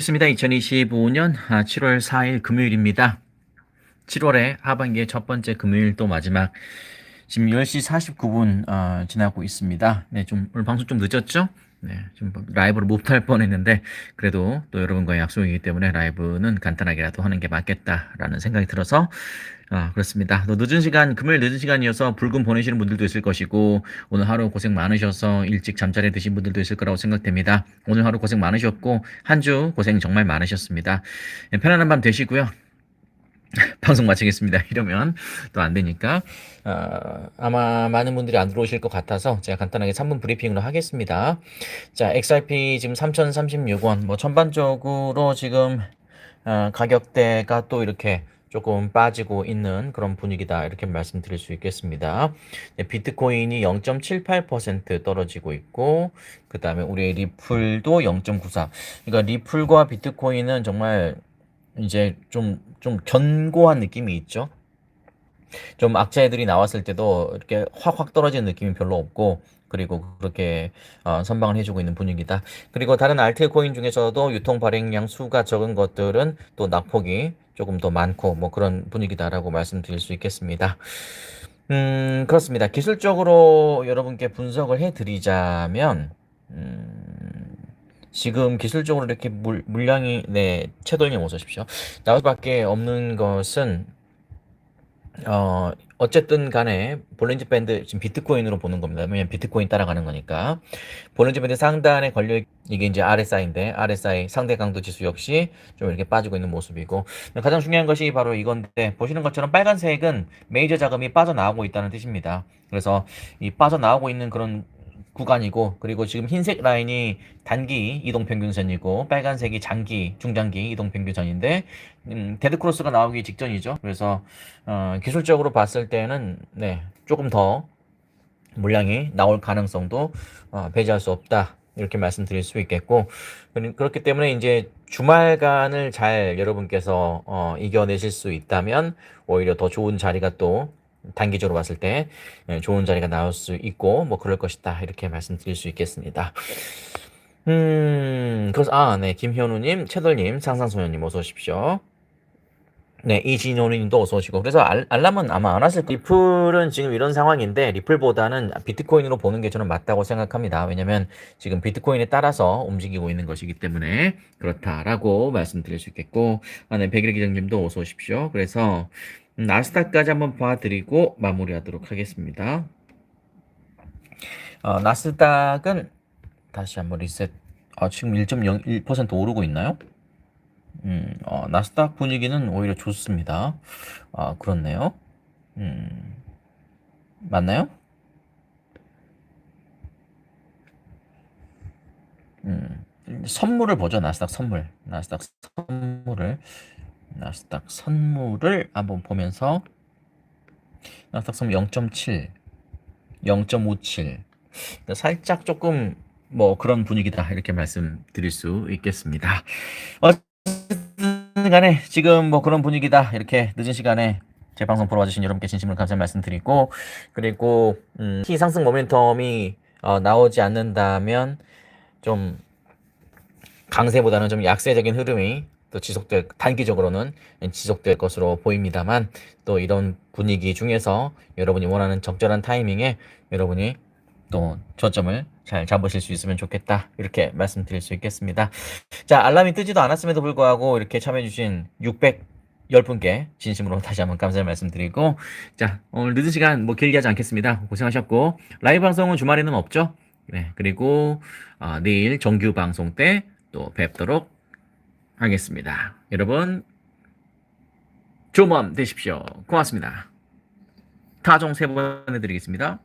있습니다. 2025년 7월 4일 금요일입니다. 7월의 하반기의 첫 번째 금요일 또 마지막 지금 10시 49분 어, 지나고 있습니다. 네, 좀 오늘 방송 좀 늦었죠? 네, 좀 라이브를 못할 뻔했는데 그래도 또 여러분과의 약속이기 때문에 라이브는 간단하게라도 하는 게 맞겠다라는 생각이 들어서 아, 그렇습니다. 또 늦은 시간, 금요일 늦은 시간이어서 불금 보내시는 분들도 있을 것이고, 오늘 하루 고생 많으셔서 일찍 잠자리에 드신 분들도 있을 거라고 생각됩니다. 오늘 하루 고생 많으셨고, 한 주 고생 정말 많으셨습니다. 네, 편안한 밤 되시고요. 방송 마치겠습니다. 이러면 또 안 되니까. 어, 아마 많은 분들이 안 들어오실 것 같아서 제가 간단하게 3분 브리핑으로 하겠습니다. 자, XRP 지금 3,036원. 뭐 전반적으로 지금 어, 가격대가 또 이렇게 조금 빠지고 있는 그런 분위기다 이렇게 말씀드릴 수 있겠습니다. 네, 비트코인이 0.78% 떨어지고 있고 그 다음에 우리 리플도 0.94. 그러니까 리플과 비트코인은 정말 이제 좀 좀 견고한 느낌이 있죠. 좀 악재 애들이 나왔을 때도 이렇게 확확 떨어지는 느낌이 별로 없고 그리고 그렇게 어, 선방을 해주고 있는 분위기다. 그리고 다른 알트코인 중에서도 유통 발행량 수가 적은 것들은 또 낙폭이 조금 더 많고 뭐 그런 분위기다라고 말씀드릴 수 있겠습니다. 음, 그렇습니다. 기술적으로 여러분께 분석을 해드리자면, 음, 지금 기술적으로 이렇게 물, 물량이, 네, 채도님 어서 오십시오. 나올 수밖에 없는 것은, 어, 어쨌든 간에 볼렌즈 밴드 지금 비트코인으로 보는 겁니다. 왜냐면 비트코인 따라가는 거니까. 볼렌즈 밴드 상단에 걸려 이게 이제 RSI인데 RSI 상대 강도 지수 역시 좀 이렇게 빠지고 있는 모습이고 가장 중요한 것이 바로 이건데 보시는 것처럼 빨간색은 메이저 자금이 빠져나오고 있다는 뜻입니다. 그래서 이 빠져나오고 있는 그런 구간이고 그리고 지금 흰색 라인이 단기 이동 평균선이고 빨간색이 장기 중장기 이동 평균선인데 음, 데드 크로스가 나오기 직전이죠. 그래서 어, 기술적으로 봤을 때는 네 조금 더 물량이 나올 가능성도 어, 배제할 수 없다 이렇게 말씀드릴 수 있겠고 그렇기 때문에 이제 주말간을 잘 여러분께서 어, 이겨내실 수 있다면 오히려 더 좋은 자리가 또 단기적으로 봤을 때 예, 좋은 자리가 나올 수 있고 뭐 그럴 것이다 이렇게 말씀드릴 수 있겠습니다. 음 그래서 아 네 김현우님, 채돌님, 상상소녀님 어서 오십시오. 네, 이진호님도 어서 오시고. 그래서 알, 알람은 아마 안 왔을 거예요. 리플은 지금 이런 상황인데, 리플보다는 비트코인으로 보는 게 저는 맞다고 생각합니다. 왜냐면 지금 비트코인에 따라서 움직이고 있는 것이기 때문에 그렇다라고 말씀드릴 수 있겠고, 아, 네, 백일 기장님도 어서 오십시오. 그래서 음, 나스닥까지 한번 봐드리고 마무리하도록 하겠습니다. 어, 나스닥은 다시 한번 리셋. 아, 지금 1.01% 오르고 있나요? 음, 어, 나스닥 분위기는 오히려 좋습니다. 아, 그렇네요. 음, 맞나요? 음, 선물을 보죠. 나스닥 선물. 나스닥 선물을. 나스닥 선물을 한번 보면서 나스닥 선물 0.7, 0.57. 그러니까 살짝 조금 뭐 그런 분위기다. 이렇게 말씀드릴 수 있겠습니다. 어 쨌든 간에 지금 뭐 그런 분위기다. 이렇게 늦은 시간에 제 방송 보러 와주신 여러분께 진심으로 감사 말씀드리고 그리고 음, 키 상승 모멘텀이 어, 나오지 않는다면 좀 강세보다는 좀 약세적인 흐름이 또 지속될 단기적으로는 지속될 것으로 보입니다만 또 이런 분위기 중에서 여러분이 원하는 적절한 타이밍에 여러분이 또 저점을 잘 잡으실 수 있으면 좋겠다 이렇게 말씀드릴 수 있겠습니다. 자 알람이 뜨지도 않았음에도 불구하고 이렇게 참여해주신 610분께 진심으로 다시 한번 감사의 말씀 드리고 자 오늘 늦은 시간 뭐 길게 하지 않겠습니다. 고생하셨고 라이브 방송은 주말에는 없죠. 네 그리고 어, 내일 정규 방송 때 또 뵙도록 하겠습니다. 여러분 좋은 밤 되십시오. 고맙습니다. 타종 세 번 해드리겠습니다.